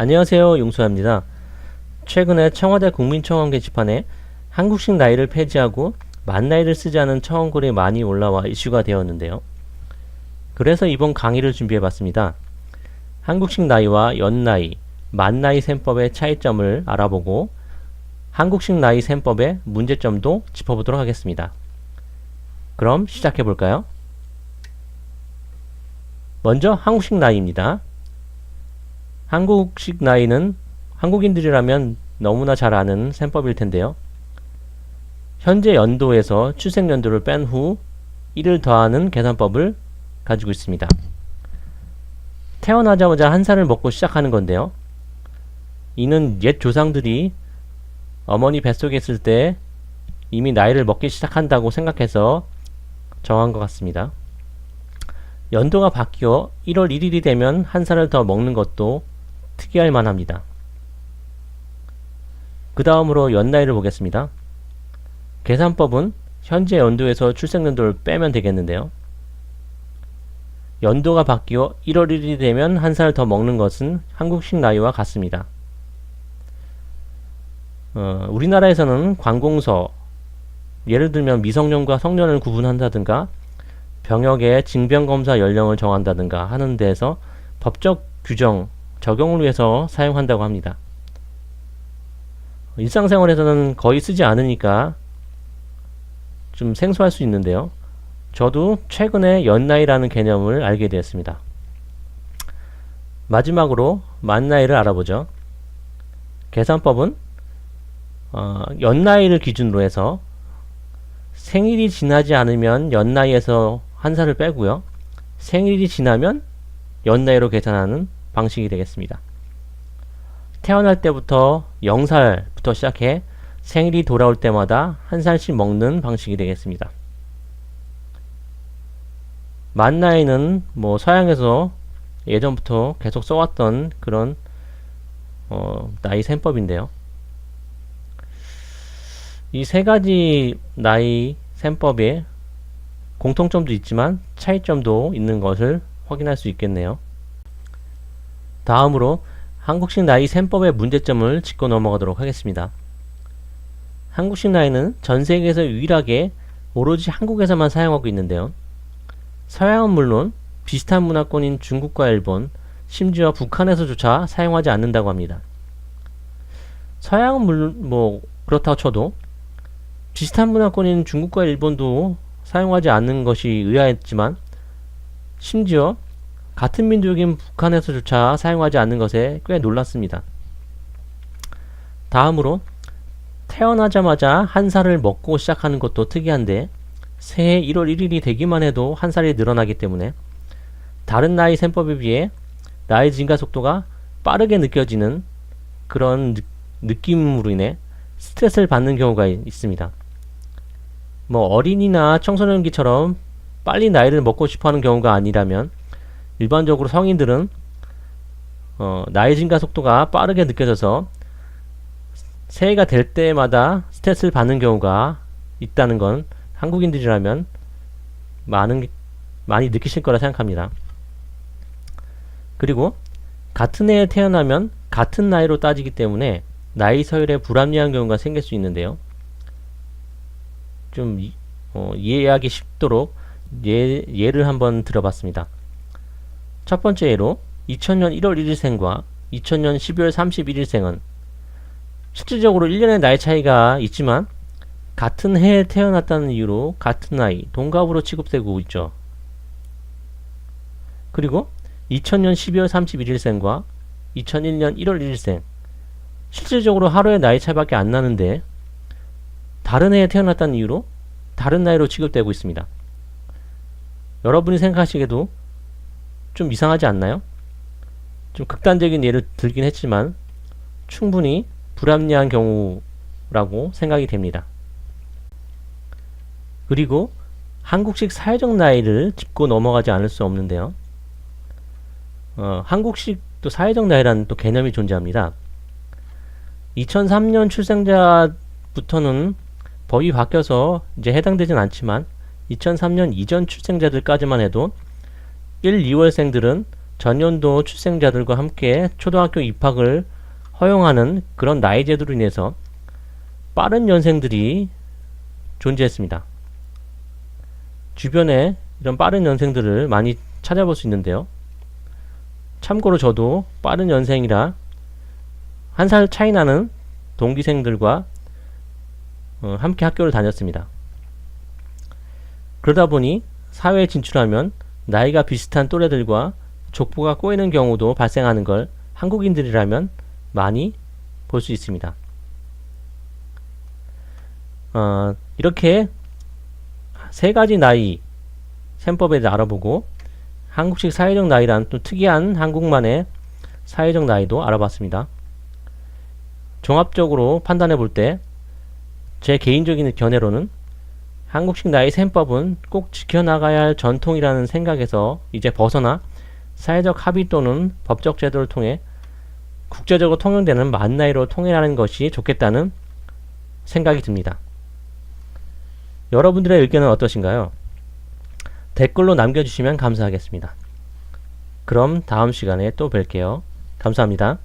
안녕하세요. 용수아입니다. 최근에 청와대 국민청원 게시판에 한국식 나이를 폐지하고 만 나이를 쓰지 않은 청원글이 많이 올라와 이슈가 되었는데요. 그래서 이번 강의를 준비해봤습니다. 한국식 나이와 연나이, 만나이 셈법의 차이점을 알아보고 한국식 나이 셈법의 문제점도 짚어보도록 하겠습니다. 그럼 시작해볼까요? 먼저 한국식 나이입니다. 한국식 나이는 한국인들이라면 너무나 잘 아는 셈법일 텐데요. 현재 연도에서 출생 연도를 뺀 후 1을 더하는 계산법을 가지고 있습니다. 태어나자마자 한 살을 먹고 시작하는 건데요. 이는 옛 조상들이 어머니 뱃속에 있을 때 이미 나이를 먹기 시작한다고 생각해서 정한 것 같습니다. 연도가 바뀌어 1월 1일이 되면 한 살을 더 먹는 것도 특이할 만합니다. 그 다음으로 연나이를 보겠습니다. 계산법은 현재 연도에서 출생연도를 빼면 되겠는데요. 연도가 바뀌어 1월 1일이 되면 한 살 더 먹는 것은 한국식 나이와 같습니다. 어, 우리나라에서는 관공서, 예를 들면 미성년과 성년을 구분한다든가 병역의 징병검사 연령을 정한다든가 하는 데에서 법적 규정, 적용을 위해서 사용한다고 합니다. 일상생활에서는 거의 쓰지 않으니까 좀 생소할 수 있는데요. 저도 최근에 연나이라는 개념을 알게 되었습니다. 마지막으로 만나이를 알아보죠. 계산법은 어, 연나이를 기준으로 해서 생일이 지나지 않으면 연나이에서 한 살을 빼고요. 생일이 지나면 연나이로 계산하는 방식이 되겠습니다. 태어날 때부터 0살부터 시작해 생일이 돌아올 때마다 한 살씩 먹는 방식이 되겠습니다. 만 나이는 뭐 서양에서 예전부터 계속 써왔던 그런 어, 나이 셈법인데요. 이 세 가지 나이 셈법에 공통점도 있지만 차이점도 있는 것을 확인할 수 있겠네요. 다음으로 한국식 나이 셈법의 문제점을 짚고 넘어가도록 하겠습니다. 한국식 나이는 전 세계에서 유일하게 오로지 한국에서만 사용하고 있는데요. 서양은 물론 비슷한 문화권인 중국과 일본, 심지어 북한에서조차 사용하지 않는다고 합니다. 서양은 물론 뭐 그렇다고 쳐도 비슷한 문화권인 중국과 일본도 사용하지 않는 것이 의아했지만 심지어 같은 민족인 북한에서조차 사용하지 않는 것에 꽤 놀랐습니다. 다음으로 태어나자마자 한 살을 먹고 시작하는 것도 특이한데 새해 1월 1일이 되기만 해도 한 살이 늘어나기 때문에 다른 나이 셈법에 비해 나이 증가 속도가 빠르게 느껴지는 그런 느, 느낌으로 인해 스트레스를 받는 경우가 있습니다. 뭐 어린이나 청소년기처럼 빨리 나이를 먹고 싶어 하는 경우가 아니라면 일반적으로 성인들은 어, 나이 증가 속도가 빠르게 느껴져서 새해가 될 때마다 스트레스를 받는 경우가 있다는 건 한국인들이라면 많은 많이 느끼실 거라 생각합니다. 그리고 같은 해에 태어나면 같은 나이로 따지기 때문에 나이 서열에 불합리한 경우가 생길 수 있는데요. 좀 어, 이해하기 쉽도록 예, 예를 한번 들어봤습니다. 첫 번째 예로 2000년 1월 1일생과 2000년 12월 31일생은 실질적으로 1년의 나이 차이가 있지만 같은 해에 태어났다는 이유로 같은 나이, 동갑으로 취급되고 있죠. 그리고 2000년 12월 31일생과 2001년 1월 1일생 실질적으로 하루의 나이 차이밖에 안 나는데 다른 해에 태어났다는 이유로 다른 나이로 취급되고 있습니다. 여러분이 생각하시기에도 좀 이상하지 않나요? 좀 극단적인 예를 들긴 했지만 충분히 불합리한 경우라고 생각이 됩니다. 그리고 한국식 사회적 나이를 짚고 넘어가지 않을 수 없는데요. 어, 한국식 또 사회적 나이라는 또 개념이 존재합니다. 2003년 출생자부터는 법이 바뀌어서 이제 해당되진 않지만 2003년 이전 출생자들까지만 해도 1, 2월생들은 전년도 출생자들과 함께 초등학교 입학을 허용하는 그런 나이 제도로 인해서 빠른 연생들이 존재했습니다. 주변에 이런 빠른 연생들을 많이 찾아볼 수 있는데요. 참고로 저도 빠른 연생이라 한 살 차이 나는 동기생들과 어, 함께 학교를 다녔습니다. 그러다 보니 사회에 진출하면 나이가 비슷한 또래들과 족보가 꼬이는 경우도 발생하는 걸 한국인들이라면 많이 볼 수 있습니다. 어, 이렇게 세 가지 나이 셈법에 대해 알아보고 한국식 사회적 나이란 또 특이한 한국만의 사회적 나이도 알아봤습니다. 종합적으로 판단해 볼 때 제 개인적인 견해로는 한국식 나이 셈법은 꼭 지켜나가야 할 전통이라는 생각에서 이제 벗어나 사회적 합의 또는 법적 제도를 통해 국제적으로 통용되는 만 나이로 통일하는 것이 좋겠다는 생각이 듭니다. 여러분들의 의견은 어떠신가요? 댓글로 남겨주시면 감사하겠습니다. 그럼 다음 시간에 또 뵐게요. 감사합니다.